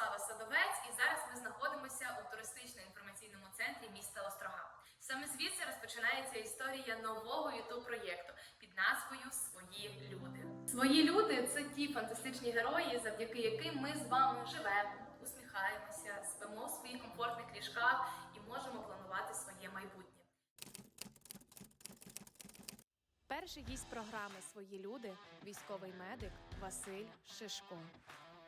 Мирослава Садовець, і зараз ми знаходимося у туристично-інформаційному центрі міста Острога. Саме звідси розпочинається історія нового ютуб проєкту під назвою Свої люди. Свої люди це ті фантастичні герої, завдяки яким ми з вами живемо, усміхаємося, спимо в своїх комфортних ліжках і можемо планувати своє майбутнє. Перший гість програми Свої люди військовий медик Василь Шишко.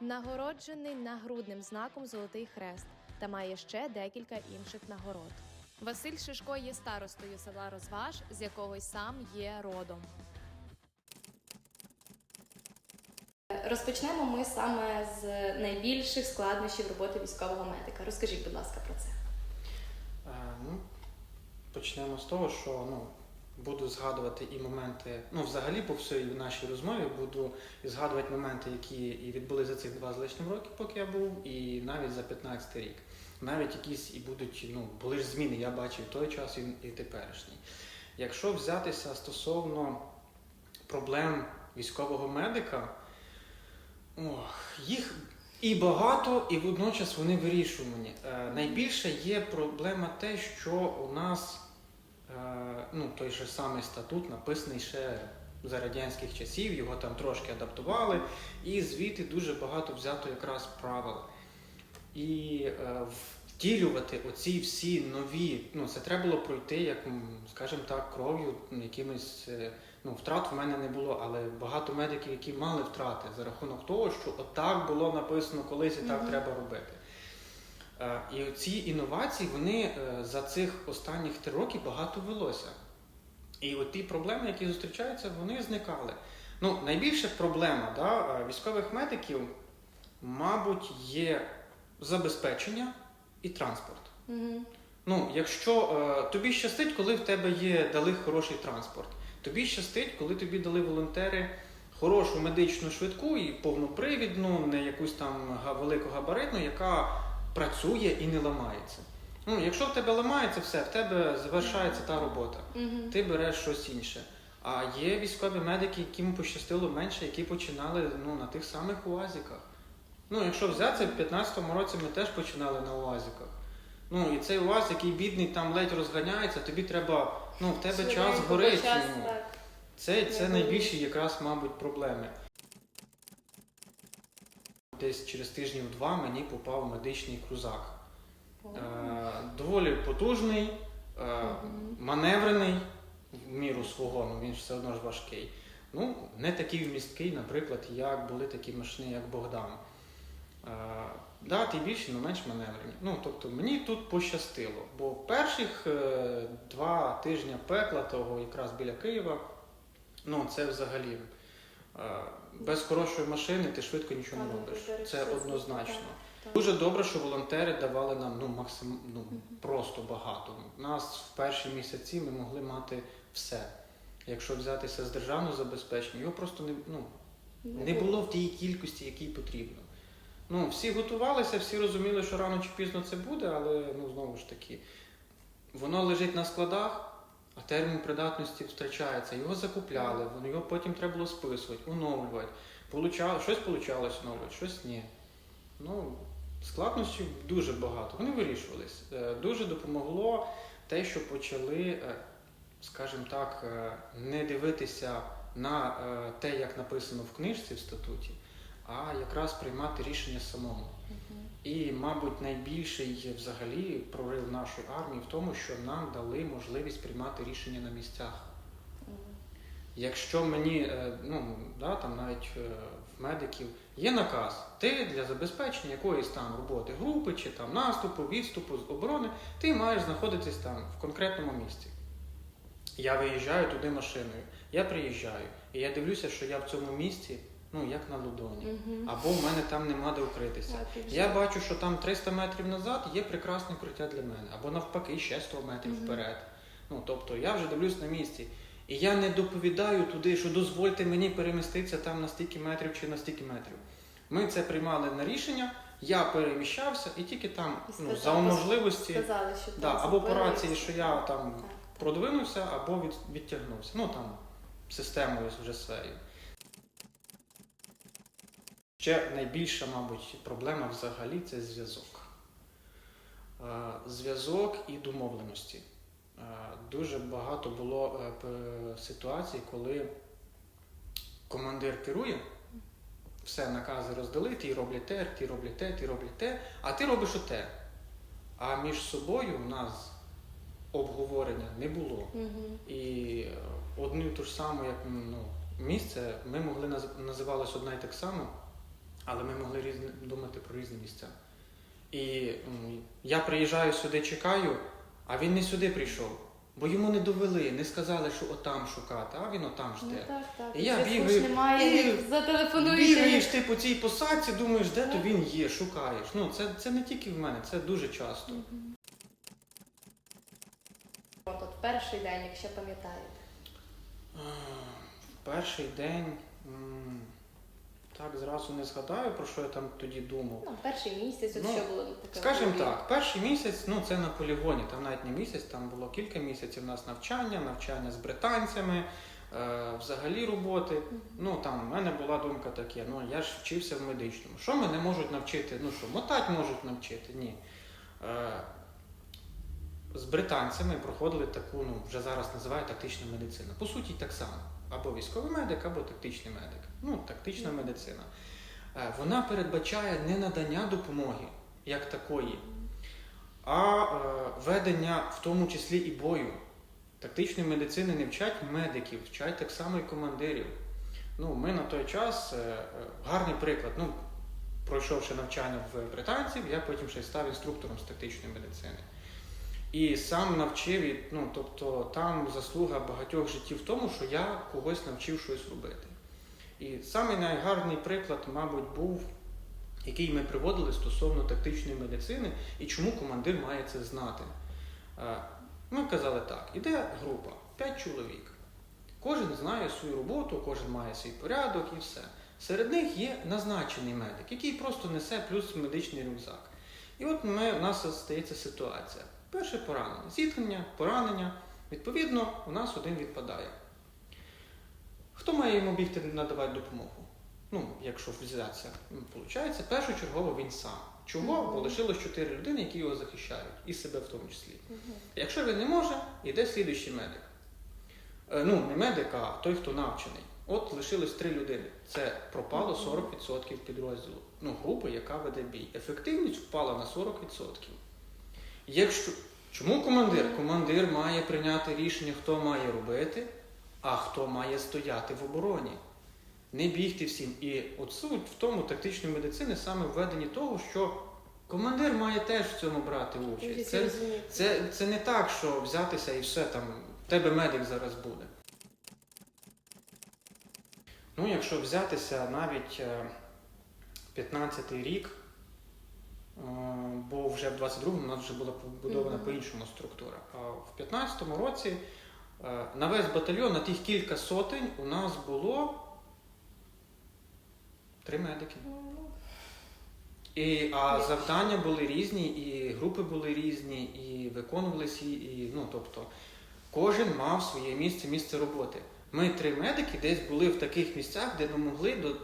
Нагороджений нагрудним знаком Золотий Хрест та має ще декілька інших нагород. Василь Шишко є старостою села Розваж, з якого й сам є родом. Розпочнемо ми саме з найбільших складнощів роботи військового медика. Розкажіть, будь ласка, про це. Е, Ну, почнемо з того, що ну, буду згадувати і моменти, ну, взагалі по всій нашій розмові буду згадувати моменти, які і відбули за цих два з лишнім роки, поки я був, і навіть за 15 рік. Навіть якісь і будуть, ну, були ж зміни, я бачив той час і, і теперішній. Якщо взятися стосовно проблем військового медика, ох, їх і багато, і водночас вони вирішувані. Е, найбільше є проблема те, що у нас ну, той же самий статут написаний ще за радянських часів, його там трошки адаптували, і звідти дуже багато взято якраз правил. І е, втілювати оці всі нові, ну це треба було пройти, як скажімо так, кров'ю, якимись. е, Ну, втрат в мене не було, але багато медиків, які мали втрати за рахунок того, що отак було написано колись і так Мгм. треба робити. Е, І ці інновації вони е, за цих останніх три роки багато велося. І от ті проблеми, які зустрічаються, вони зникали. Ну, найбільша проблема да, е, військових медиків, мабуть, є забезпечення і транспорт. Угу. Ну, якщо е, тобі щастить, коли в тебе є дали хороший транспорт. Тобі щастить, коли тобі дали волонтери хорошу медичну швидку і повнопривідну, не якусь там га- велику габаритну, яка працює і не ламається. Ну, якщо в тебе ламається, все, в тебе завершається та робота. Угу. Ти береш щось інше. А є військові медики, яким пощастило менше, які починали ну, на тих самих УАЗіках. Ну, якщо взяти, в 15-му році ми теж починали на УАЗіках. Ну і цей УАЗ, який бідний там ледь розганяється, тобі треба, ну в тебе час горить. Час, ну. Це, це найбільші якраз, мабуть, проблеми. Десь через тижнів два мені попав медичний крузак. Е, доволі потужний, е, маневрений в міру свого, ну він все одно ж важкий. Ну, не такий вмісткий, наприклад, як були такі машини, як Богдан. Е, да, ті більші, але менш маневрені. Ну, тобто мені тут пощастило, бо перших е, два тижні пекла того якраз біля Києва, ну це взагалі. Е, Без хорошої машини ти швидко нічого не робиш. Це однозначно. Дуже добре, що волонтери давали нам ну, максим, ну, просто багато. У нас в перші місяці ми могли мати все. Якщо взятися з державного забезпечення, його просто не, ну, не було в тій кількості, якій потрібно. Ну, всі готувалися, всі розуміли, що рано чи пізно це буде, але ну, знову ж таки, воно лежить на складах, а термін придатності втрачається. Його закупляли, його потім треба було списувати, оновлювати. Получало, щось получалось оновлювати, щось ні. Ну, складнощів дуже багато. Вони вирішувались. Е, Дуже допомогло те, що почали, е, скажімо так, е, не дивитися на те, як написано в книжці в статуті, а якраз приймати рішення самому. І, мабуть, найбільший взагалі прорив нашої армії в тому, що нам дали можливість приймати рішення на місцях. Якщо мені, е, ну да, там навіть е, в медиків є наказ, ти для забезпечення якоїсь там роботи групи чи там наступу, відступу з оборони, ти маєш знаходитись там в конкретному місці. Я виїжджаю туди машиною, я приїжджаю, і я дивлюся, що я в цьому місці, ну як на ладоні, Мгм. або в мене там нема де укритися. Так. Я бачу, що там 300 метрів назад є прекрасне укриття для мене, або навпаки, ще 100 метрів Мгм. вперед. Ну тобто я вже дивлюсь на місці. І я не доповідаю туди, що дозвольте мені переміститися там на стільки метрів чи на стільки метрів. Ми це приймали на рішення, я переміщався і тільки там І ну, за можливості Сказали, що да, або по рації, що я там так. продвинувся, або від, відтягнувся. Ну там системою вже своєю. Ще найбільша, мабуть, проблема взагалі це зв'язок. Е, Зв'язок і домовленості. Е, Дуже багато було е, ситуацій, коли командир керує, все накази роздали, ті роблять те, ті роблять те, ті роблять те, а ти робиш оте. А між собою у нас обговорення не було. Угу. І одну ту ж саму, як ну, місце, ми могли наз- називалось одна і так само, але ми могли різні, думати про різні місця. І я приїжджаю сюди, чекаю, а він не сюди прийшов. Бо йому не довели, не сказали, що отам шукати, а він отам Ну жде. так, так. І я бігаю, немає, і. Бігаєш ти по цій посадці, думаєш, де то він є, шукаєш. Ну, це, це не тільки в мене, це дуже часто. Мгм. От, от перший день, якщо пам'ятаєте. Перший день м, так зразу не згадаю, про що я там тоді думав. Ну, перший місяць, от Ну, що було таке. Скажімо так, перший місяць, ну це на полігоні, там навіть не місяць, там було кілька місяців у нас навчання, навчання з британцями, е, взагалі роботи. Мгм. Ну там в мене була думка таке, ну я ж вчився в медичному. Що мене можуть навчити? Ну що, мотать можуть навчити? Ні. Е, з британцями проходили таку, ну вже зараз називають тактична медицина. По суті, так само. Або військовий медик, або тактичний медик. Ну, тактична медицина. Е, Вона передбачає не надання допомоги як такої, а е, ведення в тому числі і бою. Тактичної медицини не вчать медиків, вчать так само і командирів. Ну, ми на той час, е, гарний приклад, ну, пройшовши навчання в британців, я потім ще й став інструктором з тактичної медицини. І сам навчив, ну, тобто там заслуга багатьох життів в тому, що я когось навчив щось робити. І самий найгарний приклад, мабуть, був, який ми приводили стосовно тактичної медицини і чому командир має це знати. Е, Ми казали так: іде група, 5 чоловік. Кожен знає свою роботу, кожен має свій порядок і все. Серед них є назначений медик, який просто несе плюс медичний рюкзак. І от ми, у нас стається ситуація. Перше поранення, зіткнення, поранення. Відповідно, у нас один відпадає. Хто має йому бігти надавати допомогу? Ну, якщо взятися, виходить, першочергово він сам. Чого? Бо лишилось чотири людини, які його захищають, і себе в тому числі. Якщо він не може, йде слідуючий медик. Е, Ну, не медик, а той, хто навчений. От лишилось три людини. Це пропало 40% підрозділу. Ну, групи, яка веде бій. Ефективність впала на 40%. Якщо... Чому командир? Командир має прийняти рішення, хто має робити, а хто має стояти в обороні. Не бігти всім. І от суть в тому тактичної медицини саме введенні того, що командир має теж в цьому брати участь. Це, це, це не так, що взятися і все там, тебе медик зараз буде. Ну, якщо взятися навіть е, 15-й рік, е, бо вже в 22-му у нас вже була побудована Мгм. по-іншому структура. А в 15-му році е, на весь батальйон, на тих кілька сотень, у нас було три медики. Ну, І, а завдання були різні, і групи були різні, і виконувалися, і ну тобто кожен мав своє місце, місце роботи. Ми три медики десь були в таких місцях, де ми могли до,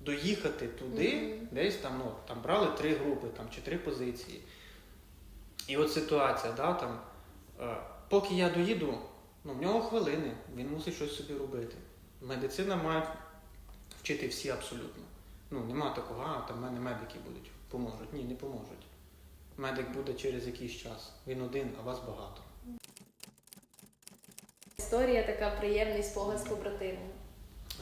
доїхати туди, Мгм. десь там, ну там брали три групи там, чи три позиції. І от ситуація, да, там, е, поки я доїду, ну в нього хвилини, він мусить щось собі робити. Медицина має вчити всі абсолютно. Ну, нема такого, а там в мене медики будуть, поможуть. Ні, не поможуть. Медик буде через якийсь час. Він один, а вас багато. Історія така приємний спогад з побратимом.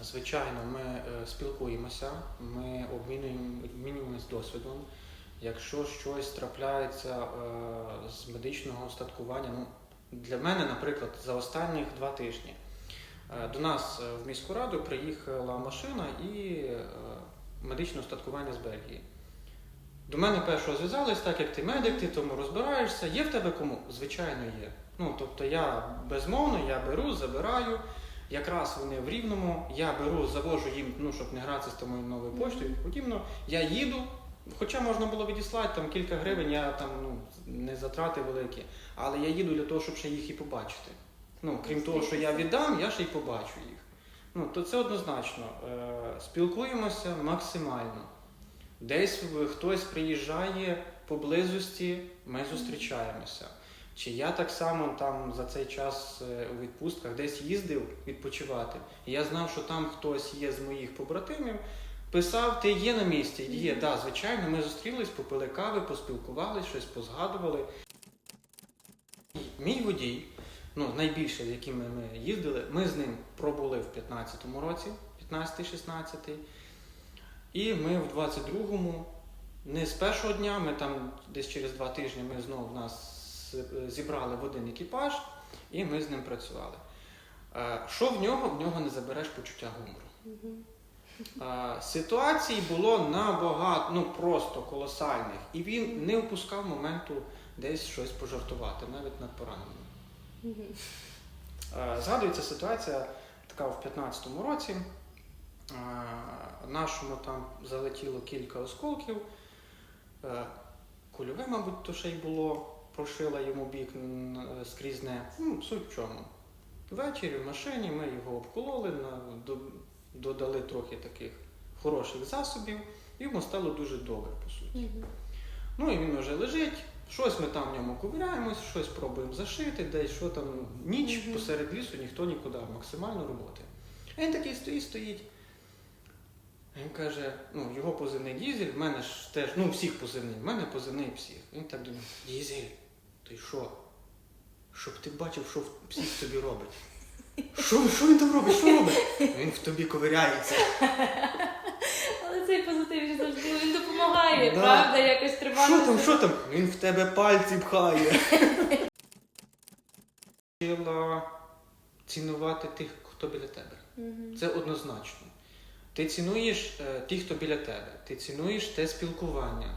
Звичайно, ми е, спілкуємося, ми обмінюємо, обмінюємося досвідом. Якщо щось трапляється е, з медичного устаткування, ну, для мене, наприклад, за останніх два тижні е, до нас е, в міську раду приїхала машина і е, медичне устаткування з Бельгії. До мене першого зв'язались, так як ти медик, ти тому розбираєшся. Є в тебе кому? Звичайно, є. Ну, тобто я безмовно, я беру, забираю. Якраз вони в рівному, я беру, завожу їм, ну, щоб не гратися з тою новою поштою і подібно. Я їду, хоча можна було відіслати там кілька гривень, я там ну, не затрати великі, але я їду для того, щоб ще їх і побачити. Ну, крім того, що я віддам, я ще й побачу їх. Ну, то це однозначно. Е, спілкуємося максимально. Десь хтось приїжджає поблизості, ми зустрічаємося. Чи я так само там за цей час е, у відпустках десь їздив відпочивати, і я знав, що там хтось є з моїх побратимів. Писав, ти є на місці? Є, так, да, звичайно, ми зустрілись, попили кави, поспілкувалися, щось позгадували. Мій водій, ну найбільше, з якими ми їздили, ми з ним пробули в 15-му році, 15-16. І ми в 22-му, не з першого дня, ми там десь через два тижні ми знову нас зібрали в один екіпаж, і ми з ним працювали. Е, Що в нього? В нього не забереш почуття гумору. Ситуацій було набагато, ну просто колосальних. І він не опускав моменту десь щось пожартувати, навіть над пораненим. Е, Згадується ситуація така в 15-му році. Нашому там залетіло кілька осколків. Е, Кульове, мабуть, то ще й було, прошила йому бік е, скрізне. Ну, суть в чому. Ввечері в машині ми його обкололи, додали трохи таких хороших засобів, і йому стало дуже добре, по суті. Ну і він вже лежить, щось ми там в ньому ковиряємось, щось пробуємо зашити, десь що там ніч Мгм. посеред лісу, ніхто нікуди, максимально роботи. А він такий стоїть, стоїть. Він каже, ну, його позивний дізель, в мене ж теж, ну, всіх позивний, в мене позивний псих. Він так думає, дізель, ти що? Щоб ти бачив, що псих тобі робить. Що, що він там робить? Що робить? Він в тобі ковиряється. Але цей позитив ж завжди він допомагає, Да. правда, якось тримати. Що там, що там? Він в тебе пальці пхає. Цінувати тих, хто біля тебе. Це однозначно. Ти цінуєш е, тих, хто біля тебе, ти цінуєш те спілкування,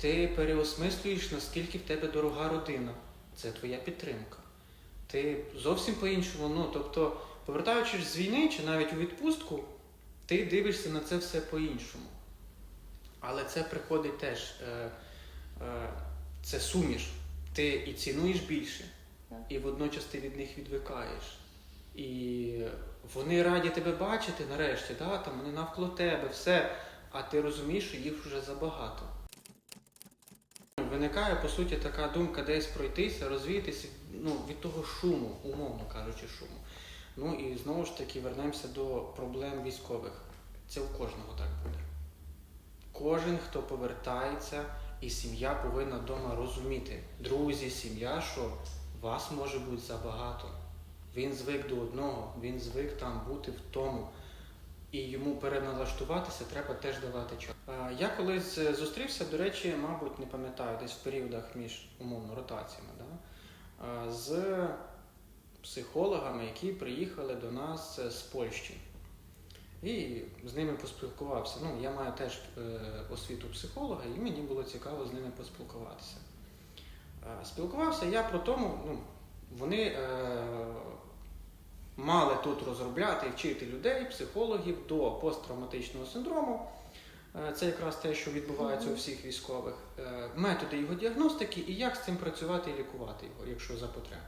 ти переосмислюєш, наскільки в тебе дорога родина. Це твоя підтримка. Ти зовсім по-іншому, ну, тобто, повертаючись з війни чи навіть у відпустку, ти дивишся на це все по-іншому. Але це приходить теж, е, е, це суміш. Ти і цінуєш більше, і водночас ти від них відвикаєш. І вони раді тебе бачити нарешті, да? там вони навколо тебе, все. А ти розумієш, що їх вже забагато. Виникає, по суті, така думка десь пройтися, розвіятися ну, від того шуму, умовно кажучи, шуму. Ну і знову ж таки вернемося до проблем військових. Це у кожного так буде. Кожен, хто повертається, і сім'я повинна вдома розуміти, друзі, сім'я, що вас може бути забагато. Він звик до одного, він звик там бути в тому. І йому переналаштуватися треба теж давати час. Е, Я колись е, зустрівся, до речі, мабуть, не пам'ятаю, десь в періодах між умовно ротаціями, да? е, з психологами, які приїхали до нас з Польщі. І з ними поспілкувався. Ну, я маю теж освіту психолога, і мені було цікаво з ними поспілкуватися. Спілкувався я про тому, ну, вони е, мали тут розробляти і вчити людей, психологів до посттравматичного синдрому. Е, Це якраз те, що відбувається у всіх військових. Е, Методи його діагностики і як з цим працювати і лікувати його, якщо за потреби.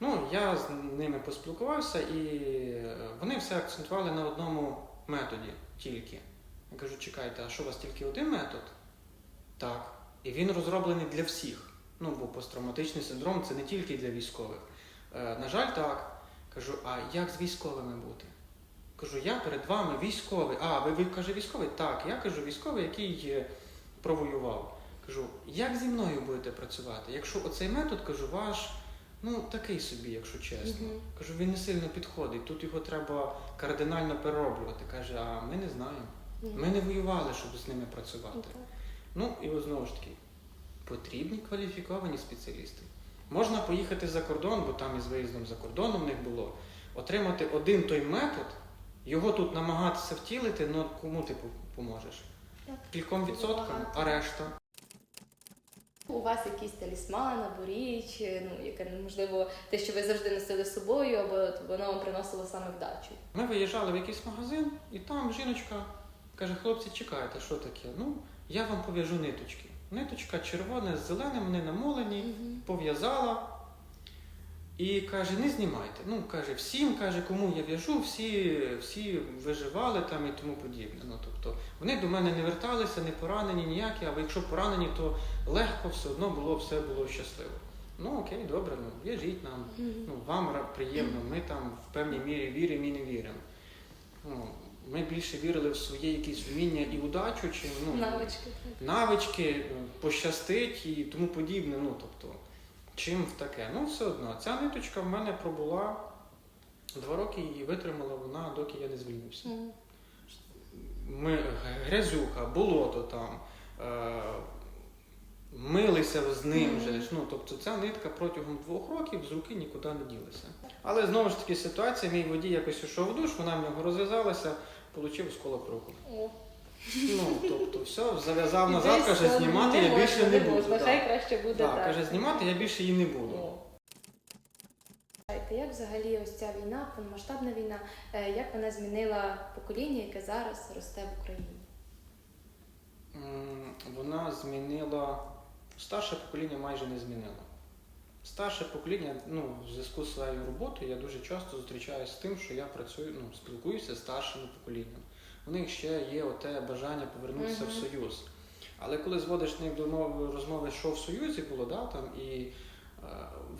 Ну, я з ними поспілкувався, і е, вони все акцентували на одному методі тільки. Я кажу, чекайте, а що у вас тільки один метод? Так. І він розроблений для всіх. Ну, бо посттравматичний синдром це не тільки для військових. На жаль, так. Кажу, а як з військовими бути? Кажу, я перед вами військовий. А, ви, ви каже, військовий? Так, я кажу, військовий, який е, провоював. Кажу, як зі мною будете працювати? Якщо оцей метод, кажу, ваш, ну такий собі, якщо чесно. Мгм. Кажу, він не сильно підходить. Тут його треба кардинально перероблювати. Каже, а ми не знаємо. Ми не воювали, щоб з ними працювати. Ну. Ну і знову ж таки, потрібні кваліфіковані спеціалісти. Можна поїхати за кордон, бо там із виїздом за кордоном в них було, отримати один той метод, його тут намагатися втілити, ну кому ти поможеш? Кільком відсоткам, а решта. У вас якийсь талісман або річ, ну яке можливо те, що ви завжди носили з собою, або воно вам приносило саме вдачу. Ми виїжджали в якийсь магазин, і там жіночка каже: хлопці, чекайте, що таке? Ну, я вам пов'яжу ниточки. Ниточка червона з зеленим, вони намолені. пов'язала. І каже, не знімайте. Ну, каже, всім, каже, кому я в'яжу, всі, всі виживали там і тому подібне. Ну, тобто, вони до мене не верталися, не поранені ніякі, а якщо поранені, то легко все одно було, все було щасливо. Ну окей, добре, ну в'яжіть нам. Ну, вам приємно, ми там в певній мірі віримо і не віримо. Ну, ми більше вірили в своє якісь вміння і удачу, чим ну, Навички. навички, пощастить і тому подібне. Ну, тобто, чим в таке? Ну, все одно. Ця ниточка в мене пробула два роки і витримала вона, доки я не звільнився. Ми грязюка, болото там. Е- Милися з ним Мгм. же. Ну, тобто ця нитка протягом двох років з руки нікуди не ділася. Але знову ж таки ситуація, мій водій якось йшов в душ, вона в нього розв'язалася, отримав осколок руку. Ну, тобто, все, зав'язав назад, каже, знімати я можна, більше не буду. можна. Хай краще буде так. каже, знімати я більше її не буду. О. Як взагалі ось ця війна, повномасштабна війна, е, як вона змінила покоління, яке зараз росте в Україні? Вона змінила. Старше покоління майже не змінило. Старше покоління, ну, в зв'язку з своєю роботою, я дуже часто зустрічаюся з тим, що я працюю, ну, спілкуюся з старшим поколінням. У них ще є оте бажання повернутися в Союз. Але коли зводиш них до мови розмови, що в Союзі було, да, там, і е,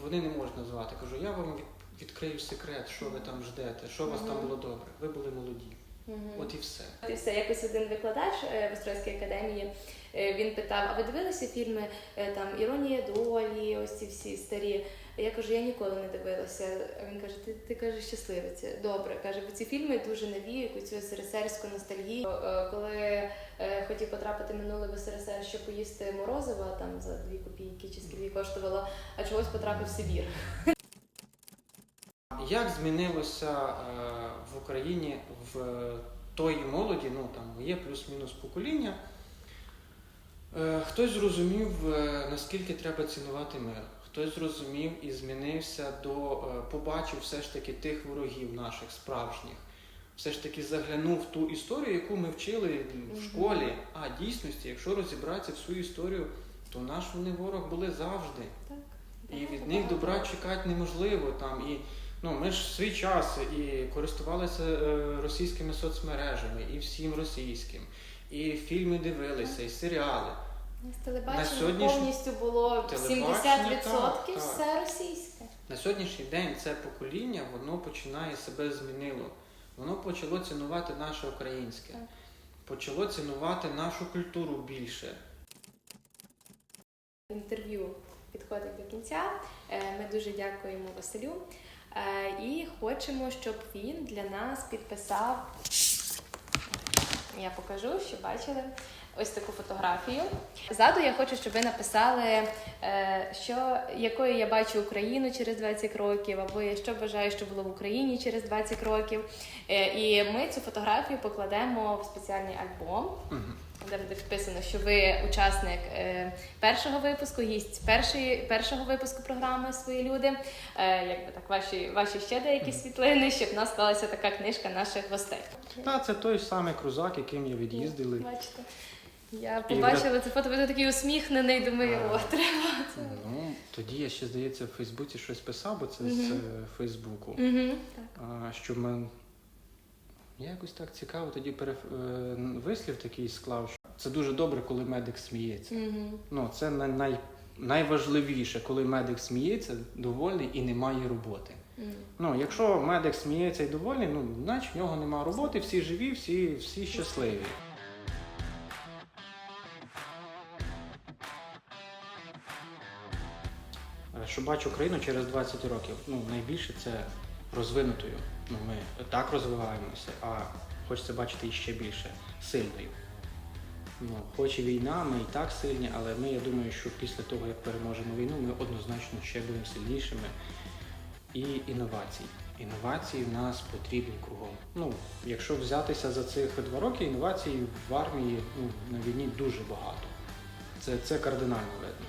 вони не можуть назвати. Кажу, я вам від, відкрию секрет, що ви там ждете, що у вас там Мгм. було добре. Ви були молоді. Мгм. От і все. І все, якось один викладач е, в Острозькій академії е, він питав: а ви дивилися фільми е, там Іронія долі, ось ці всі старі? Я кажу, я ніколи не дивилася. А він каже: Ти, ти каже, щасливець. Добре, каже, бо ці фільми дуже навіюють у цю СРСРську ностальгію. Е, Коли е, хотів потрапити минуле в СРСР, щоб поїсти морозива там за дві копійки чи скільки коштувало, а чогось потрапив в Сибір. Як змінилося е, в Україні в тої молоді, ну там є плюс-мінус покоління. Хтось зрозумів, наскільки треба цінувати мир. Хтось зрозумів і змінився до е, побачив все ж таки тих ворогів наших справжніх. Все ж таки заглянув в ту історію, яку ми вчили в школі. А дійсності, якщо розібратися в свою історію, то наш вони ворог були завжди. Так. І від них добра чекати неможливо там. І ну ми ж в свій час і користувалися е, російськими соцмережами, і всім російським, і фільми дивилися, і серіали. У телебачення повністю було 70% так, все російське. На сьогоднішній день це покоління воно починає себе змінило. Воно почало цінувати наше українське, Так. почало цінувати нашу культуру більше. Інтерв'ю підходить до кінця. Е, Ми дуже дякуємо Василю Е, і хочемо, щоб він для нас підписав. Я покажу, щоб бачили ось таку фотографію. Ззаду я хочу, щоб ви написали, е, що якою я бачу Україну через 20 років, або я що бажаю, що було в Україні через 20 років. Е, І ми цю фотографію покладемо в спеціальний альбом. Де буде вписано, що ви учасник е, першого випуску, гість першої, першого випуску програми Свої люди. Е, якби так, ваші, ваші ще деякі світлини, щоб в нас склалася така книжка наших гостей. Та це той самий крузак, яким я від'їздили. Бачите. Я побачила це фото, ви такий усміхнений, думаю, А. о, треба. це. Ну тоді я ще здається в Фейсбуці щось писав, бо це з Мгм. е, Фейсбуку. Мгм, так. А, що мен... Я якось так цікаво тоді переф... е, вислів такий склав. Що це дуже добре, коли медик сміється. Мгм. Ну, це най... най... найважливіше, коли медик сміється, довольний і немає роботи. Мгм. Ну, якщо медик сміється і довольний, ну, значить в нього немає роботи, всі живі, всі, всі щасливі. Що бачу Україну через 20 років. Ну, найбільше це розвинутою. Ну, ми так розвиваємося, а хочеться бачити іще більше сильною. Ну, хоч і війна, ми і так сильні, але ми, я думаю, що після того, як переможемо війну, ми однозначно ще будемо сильнішими. І інновації. Інновації в нас потрібні кругом. Ну, якщо взятися за цих два роки, інновацій в армії ну, на війні дуже багато. Це, це кардинально видно.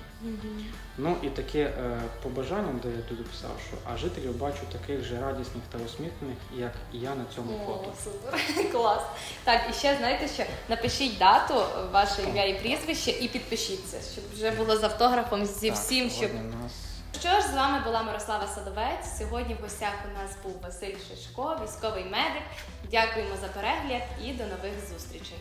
Ну і таке е, побажання, де я тут писав, що а жителів бачу таких же радісних та усміхнених, як і я на цьому О, фото. супер, клас. Так, і ще знаєте що? Напишіть дату, ваше ім'я і прізвище, і підпишіться, щоб вже було з автографом зі Так, всім, щоб нас що ж, з вами була Мирослава Садовець. Сьогодні в гостях у нас був Василь Шишко, військовий медик. Дякуємо за перегляд і до нових зустрічей.